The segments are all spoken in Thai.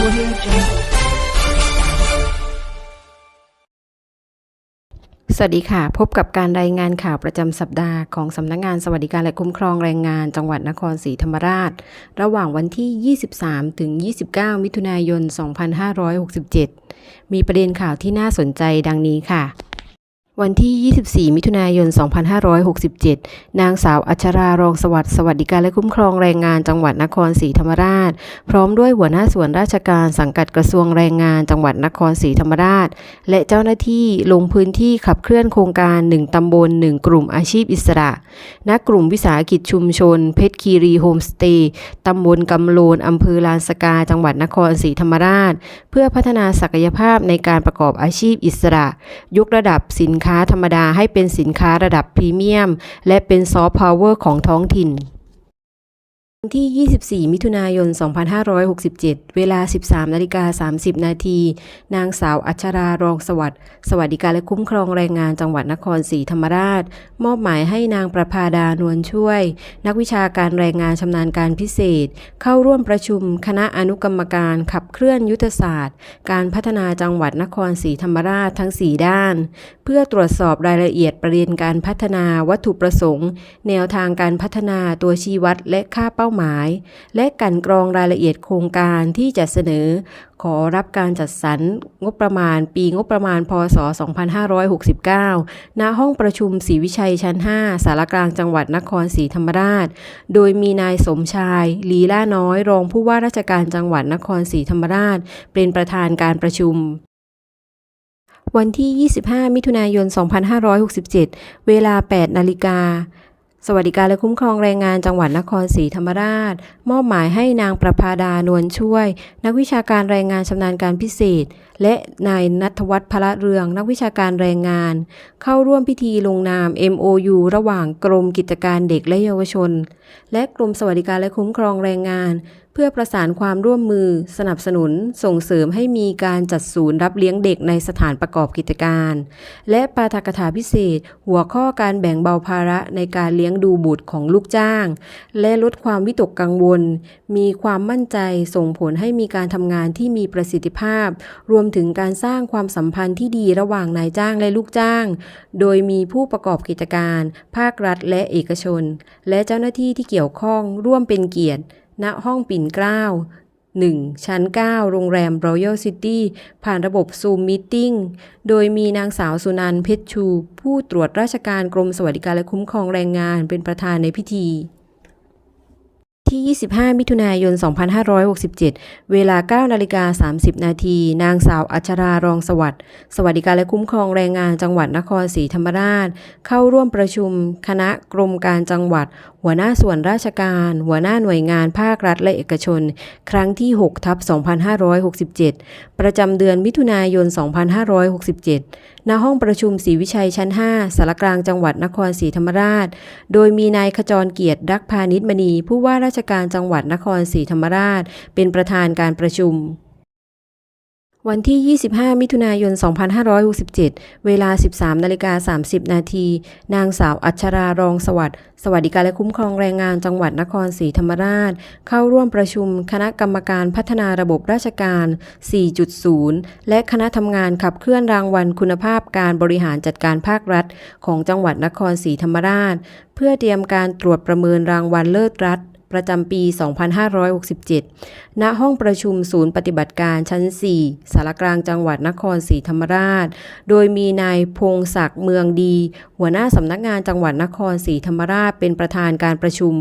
สวัสดีค่ะ พบกับการรายงานข่าวประจำสัปดาห์ของสำนักงานสวัสดิการและคุ้มครองแรงงานจังหวัดนครศรีธรรมราช ระหว่างวันที่ 23 ถึง 29 มิถุนายน 2567 มีประเด็นข่าวที่น่าสนใจดังนี้ค่ะ วันที่ 24 มิถุนายน 2567 นางสาวอัชรารองสวัสดิ์สวัสดิการและคุ้มครองแรงงานจังหวัดนครศรีธรรมราช พร้อมด้วยหัวหน้าส่วนราชการสังกัดกระทรวงแรงงานจังหวัดนครศรีธรรมราช และเจ้าหน้าที่ลงพื้นที่ขับเคลื่อนโครงการ 1 ตำบล 1 กลุ่มอาชีพอิสระณกลุ่มวิสาหกิจชุมชน เพชรคีรีโฮมสเตย์ตำบลกำโลนอำเภอลานสกาจังหวัดนครศรีธรรมราช เพื่อพัฒนาศักยภาพในการประกอบอาชีพอิสระ ยกระดับสินค้าธรรมดาให้เป็นสินค้าระดับพรีเมียม และเป็นซอฟต์พาวเวอร์ของท้องถิ่น วันที่ 24 มิถุนายน 2567 เวลา 13นาฬิกา30 นาที นางสาวอัชรารองสวัสดิ์สวัสดิการและคุ้มครองแรงงานจังหวัดนครศรีธรรมราช มอบหมายให้นางประภาดานวลช่วย นักวิชาการแรงงานชำนาญการพิเศษ เข้าร่วมประชุมคณะอนุกรรมการขับเคลื่อนยุทธศาสตร์ การพัฒนาจังหวัดนครศรีธรรมราชทั้ง 4 ด้าน เพื่อตรวจสอบรายละเอียดประเด็นการพัฒนาวัตถุประสงค์ แนวทางการพัฒนาตัวชี้วัดและค่าเป้าหมาย และกันกรองรายละเอียดโครงการที่จะเสนอ ขอรับการจัดสรรงบประมาณปีงบประมาณ พศ 2569 ณ ห้องประชุมศรีวิชัยชั้น 5 สารกลางจังหวัดนครศรีธรรมราช โดยมีนายสมชาย ลีล่าน้อย รองผู้ว่าราชการจังหวัดนครศรีธรรมราช เป็นประธานการประชุมวันที่ 25 มิถุนายน 2567 เวลา 8 นาฬิกา สวัสดิการและคุ้มครองแรงงานจังหวัดนครศรีธรรมราช มอบหมายให้นางประภาดานวลช่วย นักวิชาการแรงงานชำนาญการพิเศษ และนายนัทวัฒน์พละเรือง นักวิชาการแรงงาน เข้าร่วมพิธีลงนาม MOU ระหว่างกรมกิจการเด็กและเยาวชน และกรมสวัสดิการและคุ้มครองแรงงาน พื่อประสานความร่วมมือ สนับสนุน ส่งเสริมให้มีการจัดศูนย์รับเลี้ยงเด็กในสถานประกอบกิจการ และปาฐกถาพิเศษ หัวข้อการแบ่งเบาภาระในการเลี้ยงดูบุตรของลูกจ้าง และลดความวิตกกังวล มีความมั่นใจส่งผลให้มีการทำงานที่มีประสิทธิภาพ รวมถึงการสร้างความสัมพันธ์ที่ดีระหว่างนายจ้างและลูกจ้าง โดยมีผู้ประกอบกิจการ ภาครัฐและเอกชน และเจ้าหน้าที่ที่เกี่ยวข้องร่วมเป็นเกียรติ ณห้องปิ่นเกล้า 1 ชั้น 9 โรงแรม Royal City ผ่านระบบ Zoom Meeting โดยมีนางสาวสุนันเพชรชู ผู้ตรวจราชการกรมสวัสดิการและคุ้มครองแรงงานเป็นประธานในพิธี ที่ 25 มิถุนายน 2567 เวลา 9 นาฬิกา 30 นาที นางสาวอัชรารองสวัสดิ์ สวัสดิการและคุ้มครองแรงงานจังหวัดนครศรีธรรมราช เข้าร่วมประชุมคณะกรมการจังหวัดหัวหน้าส่วนราชการ หัวหน้าหน่วยงานภาครัฐและเอกชน ครั้งที่6ทับ2567 ประจำเดือนมิถุนายน 2567 ณ ห้องประชุมศรีวิชัยชั้น 5สารกลางจังหวัดนครศรีธรรมราช โดยมีนายขจรเกียรติรักพาณิชมณี ผู้ว่าราชการจังหวัดนครศรีธรรมราช เป็นประธานการประชุม วันที่ 25 มิถุนายน 2567 เวลา 13นาฬิกา30 นาที นางสาวอัชรารองสวัสดิ์ สวัสดิการและคุ้มครองแรงงานจังหวัดนครศรีธรรมราช เข้าร่วมประชุมคณะกรรมการพัฒนาระบบราชการ 4.0 และคณะทำงานขับเคลื่อนรางวัลคุณภาพการบริหารจัดการภาครัฐ ของจังหวัดนครศรีธรรมราช เพื่อเตรียมการตรวจประเมินรางวัลเลิศรัฐ ประจำปี 2567 ณ ห้องประชุมศูนย์ปฏิบัติการชั้น 4 สารกลางจังหวัดนครศรีธรรมราช โดยมีนายพงศักดิ์เมืองดี หัวหน้าสำนักงานจังหวัดนครศรีธรรมราชเป็นประธานการประชุม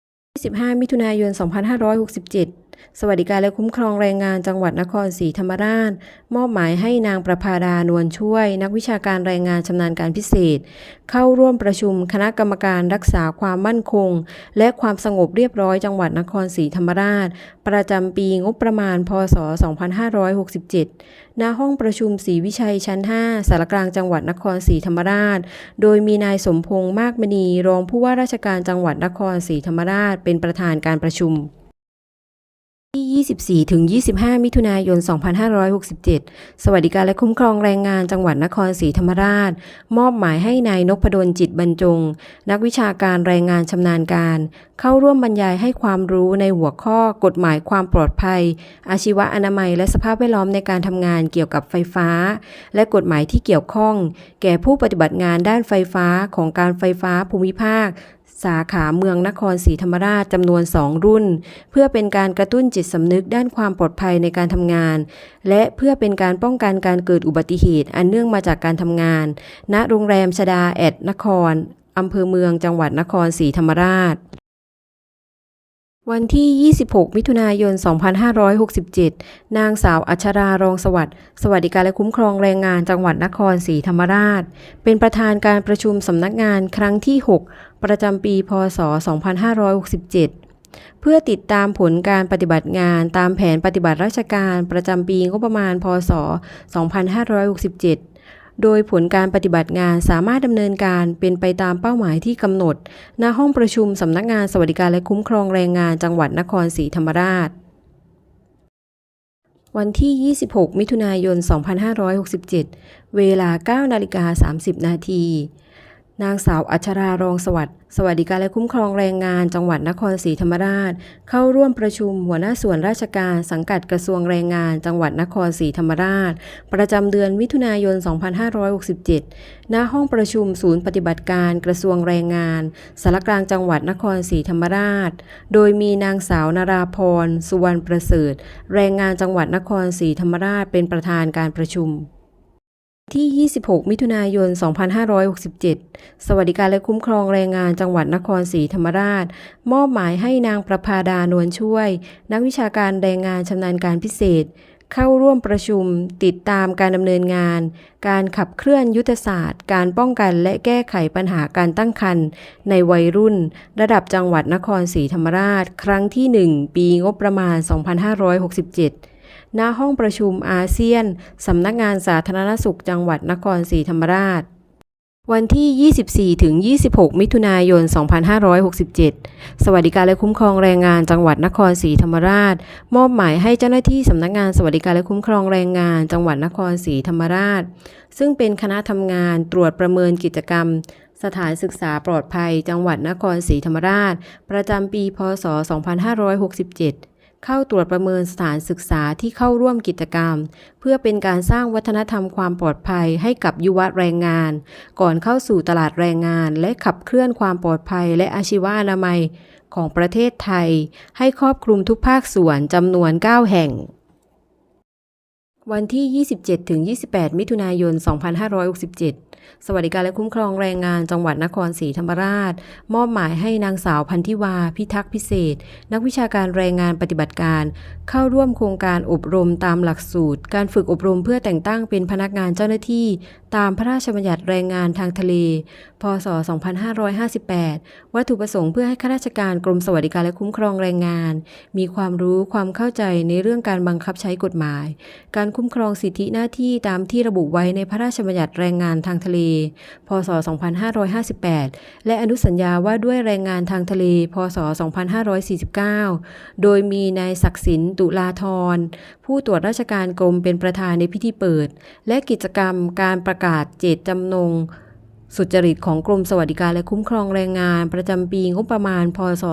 25 มิถุนายน 2567 สวัสดิการและคุ้มครองแรงงานจังหวัดนครศรีธรรมราช มอบหมายให้นางประภาดานวลช่วย นักวิชาการแรงงานชำนาญการพิเศษ เข้าร่วมประชุมคณะกรรมการรักษาความมั่นคง และความสงบเรียบร้อยจังหวัดนครศรีธรรมราช ประจำปีงบประมาณ พศ 2567 ณ ห้องประชุมศรีวิชัยชั้น 5 สารกลางจังหวัดนครศรีธรรมราช โดยมีนายสมพงษ์มากมณีรองผู้ว่าราชการจังหวัดนครศรีธรรมราช เป็นประธานการประชุม ที่24ถึง25 มิถุนายน 2567 สวัสดิการและคุ้มครองแรงงานจังหวัดนครศรีธรรมราช มอบหมายให้นายนพดลจิตบรรจง นักวิชาการแรงงานชำนาญการ เข้าร่วมบรรยายให้ความรู้ในหัวข้อกฎหมายความปลอดภัย อาชีวะอนามัย และสภาพแวดล้อมในการทำงานเกี่ยวกับไฟฟ้า และกฎหมายที่เกี่ยวข้อง แก่ผู้ปฏิบัติงานด้านไฟฟ้าของการไฟฟ้าภูมิภาค สาขาเมืองนครศรีธรรมราชจำนวน 2 รุ่น เพื่อเป็นการกระตุ้นจิตสำนึกด้านความปลอดภัยในการทำงาน และเพื่อเป็นการป้องกันการเกิดอุบัติเหตุ อันเนื่องมาจากการทำงาน ณโรงแรมชดาแอดนครอำเภอเมืองจังหวัดนครศรีธรรมราช วันที่ 26 มิถุนายน 2567 นางสาวอัชรารองสวัสดิ์สวัสดิการและคุ้มครองแรงงานจังหวัดนครศรีธรรมราช เป็นประธานการประชุมสำนักงานครั้งที่ 6 ประจำปี พศ 2567 เพื่อติดตามผลการปฏิบัติงานตามแผนปฏิบัติราชการประจำปีงบประมาณ พศ 2567 โดยผลการปฏิบัติงานสามารถดำเนินการเป็นไปตามเป้าหมายที่กำหนด ณ ห้องประชุมสำนักงานสวัสดิการและคุ้มครองแรงงานจังหวัดนครศรีธรรมราช วันที่ 26 มิถุนายน 2567 เวลา 9 นาฬิกา 30 นาที นางสาวอัชรารองสวัสดิ์สวัสดิการและคุ้มครองแรงงานจังหวัดนครศรีธรรมราช เข้าร่วมประชุมหัวหน้าส่วนราชการสังกัดกระทรวงแรงงาน จังหวัดนครศรีธรรมราช ประจำเดือนมิถุนายน 2567 ณ ห้องประชุมศูนย์ปฏิบัติการกระทรวงแรงงานสารกลางจังหวัดนครศรีธรรมราช โดยมีนางสาวนาราพร สุวรรณประเสริฐ แรงงานจังหวัดนครศรีธรรมราชเป็นประธานการประชุม ที่ 26 มิถุนายน 2567 สวัสดิการและคุ้มครองแรงงานจังหวัดนครศรีธรรมราช มอบหมายให้นางประภาดานวลช่วย นักวิชาการแรงงานชำนาญการพิเศษ เข้าร่วมประชุม ติดตามการดำเนินงาน การขับเคลื่อนยุทธศาสตร์ การป้องกันและแก้ไขปัญหาการตั้งครรภ์ในวัยรุ่น ระดับจังหวัดนครศรีธรรมราช ครั้งที่ 1 ปีงบประมาณ 2567 ณห้องประชุมอาเซียน สำนักงานสาธารณสุขจังหวัดนครศรีธรรมราช วันที่ 24 ถึง 26 มิถุนายน 2567 สวัสดิการและคุ้มครองแรงงานจังหวัดนครศรีธรรมราช มอบหมายให้เจ้าหน้าที่สำนักงานสวัสดิการและคุ้มครองแรงงานจังหวัดนครศรีธรรมราช ซึ่งเป็นคณะทำงานตรวจประเมินกิจกรรมสถานศึกษาปลอดภัยจังหวัดนครศรีธรรมราช ประจำปี พศ 2567 เข้าตรวจประเมินสถานศึกษาที่เข้าร่วมกิจกรรม เพื่อเป็นการสร้างวัฒนธรรมความปลอดภัยให้กับยุวะแรงงาน ก่อนเข้าสู่ตลาดแรงงาน และขับเคลื่อนความปลอดภัยและอาชีวะอนามัยของประเทศไทย ให้ครอบคลุมทุกภาคส่วนจำนวน 9 แห่ง วันที่ 27ถึง28 มิถุนายน 2567 สวัสดิการและคุ้มครองแรงงานจังหวัดนครศรีธรรมราช มอบหมายให้นางสาวพันธิวา พิทักษ์พิเศษ นักวิชาการแรงงานปฏิบัติการ เข้าร่วมโครงการอบรมตามหลักสูตร การฝึกอบรมเพื่อแต่งตั้งเป็นพนักงานเจ้าหน้าที่ ตามพระราชบัญญัติแรงงานทางทะเล พศ 2558 วัตถุประสงค์เพื่อให้ข้าราชการกรมสวัสดิการและคุ้มครองแรงงาน มีความรู้ความเข้าใจในเรื่องการบังคับใช้กฎหมาย การคุ้มครองสิทธิหน้าที่ตามที่ระบุไว้ในพระราชบัญญัติแรงงานทางทะเลพศ 2558 และอนุสัญญาว่าด้วยแรงงานทางทะเล พศ 2549 โดยมีนายศักดิ์สินตุลาธร ผู้ตรวจราชการกรมเป็นประธานในพิธีเปิด และกิจกรรมการประกาศเจตจำนงสุจริตของกรมสวัสดิการและคุ้มครองแรงงานประจำปีงบประมาณ พศ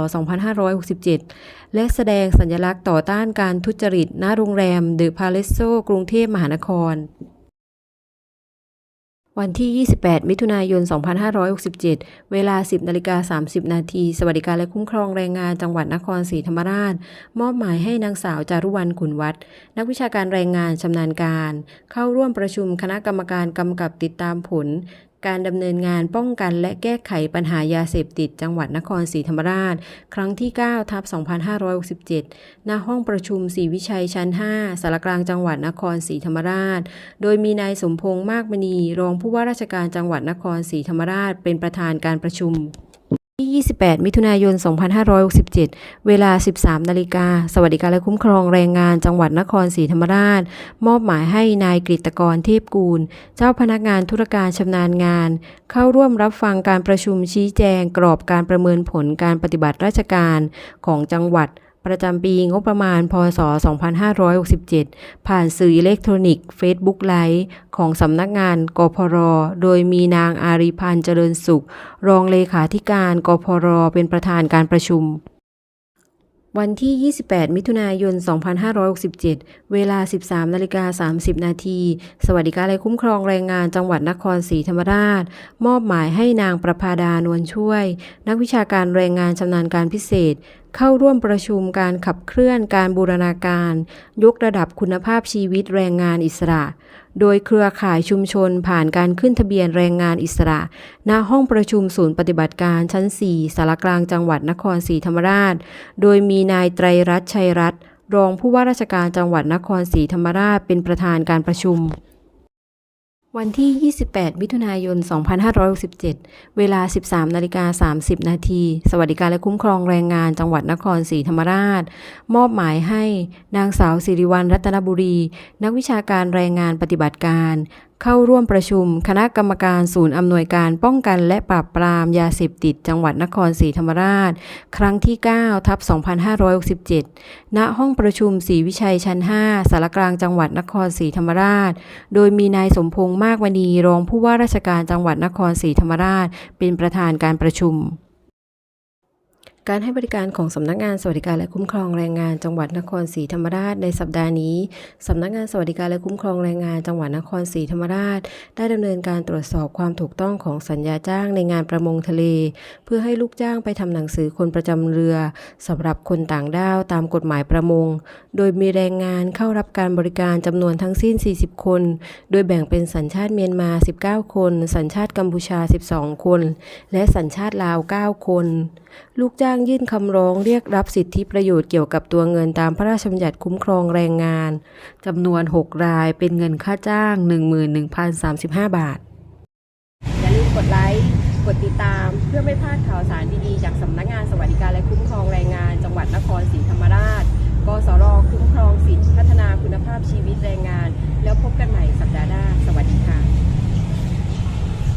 2567 และแสดงสัญลักษณ์ต่อต้านการทุจริต ณ โรงแรมเดอะพาเลสโซกรุงเทพมหานคร วันที่ 28 มิถุนายน 2567 เวลา 10นาฬิกา30 นาที สวัสดิการและคุ้มครองแรงงานจังหวัดนครศรีธรรมราช มอบหมายให้นางสาวจารุวรรณขุนวัฒน์นักวิชาการแรงงานชำนาญการ เข้าร่วมประชุมคณะกรรมการกำกับติดตามผล การดำเนินงานป้องกันและแก้ไขปัญหายาเสพติดจังหวัดนครศรีธรรมราช ครั้งที่ 9 ทับ 2567 ณ ห้องประชุมศรีวิชัยชั้น 5 สารกลางจังหวัดนครศรีธรรมราช โดยมีนายสมพงษ์มากมณี รองผู้ว่าราชการจังหวัดนครศรีธรรมราช เป็นประธานการประชุม ที่28 มิถุนายน 2567 เวลา 13 นาฬิกา สวัสดิการและคุ้มครองแรงงานจังหวัดนครศรีธรรมราช มอบหมายให้นายกฤตกรเทพกูล เจ้าพนักงานธุรการชำนาญงาน เข้าร่วมรับฟังการประชุมชี้แจงกรอบการประเมินผลการปฏิบัติราชการของจังหวัด ประจำปีงบประมาณ พศ 2567 ผ่านสื่ออิเล็กทรอนิกส์ Facebook ไลฟ์ของสำนักงานกพร โดยมีนางอารีพันธ์เจริญสุข รองเลขาธิการกพร เป็นประธานการประชุม วันที่ 28 มิถุนายน 2567 เวลา 13นาฬิกา30 นาที สวัสดิการและคุ้มครองแรงงานจังหวัดนครศรีธรรมราช มอบหมายให้นางประภาดานวลช่วย นักวิชาการแรงงานชำนาญการพิเศษเข้าร่วมประชุมการขับเคลื่อนการบูรณาการ ยกระดับคุณภาพชีวิตแรงงานอิสระ โดยเครือข่ายชุมชนผ่านการขึ้นทะเบียนแรงงานอิสระณห้องประชุมศูนย์ปฏิบัติการชั้น 4 สารกลางจังหวัดนครศรีธรรมราช โดยมีนายไตรรัตน์ชัยรัตน์รองผู้ว่าราชการจังหวัดนครศรีธรรมราชเป็นประธานการประชุม วันที่ 28 มิถุนายน 2567 เวลา 13นาฬิกา30 นาที สวัสดิการและคุ้มครองแรงงานจังหวัดนครศรีธรรมราช มอบหมายให้นางสาวสิริวัลรัตนบุรี นักวิชาการแรงงานปฏิบัติการ เข้าร่วมประชุม คณะกรรมการศูนย์อำนวยการป้องกันและปราบปรามยาเสพติดจังหวัดนครศรีธรรมราช ครั้งที่ 9 ทับ 2567 ณ ห้องประชุมศรีวิชัยชั้น 5 สารกลางจังหวัดนครศรีธรรมราช โดยมีนายสมพงษ์มากมณีรองผู้ว่าราชการจังหวัดนครศรีธรรมราช เป็นประธานการประชุม การให้บริการของสำนักงานสวัสดิการและคุ้มครองแรงงานจังหวัดนครศรีธรรมราชในสัปดาห์นี้สำนักงานสวัสดิการและคุ้มครองแรงงานจังหวัดนครศรีธรรมราช ได้ดำเนินการตรวจสอบความถูกต้องของสัญญาจ้างในงานประมงทะเล เพื่อให้ลูกจ้างไปทำหนังสือคนประจำเรือสำหรับคนต่างด้าวตามกฎหมายประมง โดยมีแรงงานเข้ารับการบริการจำนวนทั้งสิ้น 40 คน โดยแบ่งเป็นสัญชาติเมียนมา 19 คน สัญชาติกัมพูชา 12 คน และสัญชาติลาว 9 คน ลูกจ้างางยื่นคำร้องเรียกรับสิทธิประโยชน์เกี่ยวกับตัวเงินตามพระราชบัญญัติคุ้มครองแรงงานจำนวน 6 รายเป็นเงินค่าจ้าง 11,035 บาท อย่าลืมกดไลค์ กดติดตามเพื่อไม่พลาดข่าวสารดีๆ จากสำนักงานสวัสดิการและคุ้มครองแรงงาน จังหวัดนครศรีธรรมราช กสรคุ้มครองสิทธิพัฒนาคุณภาพชีวิตแรงงาน แล้วพบกันใหม่สัปดาห์หน้า สวัสดีค่ะ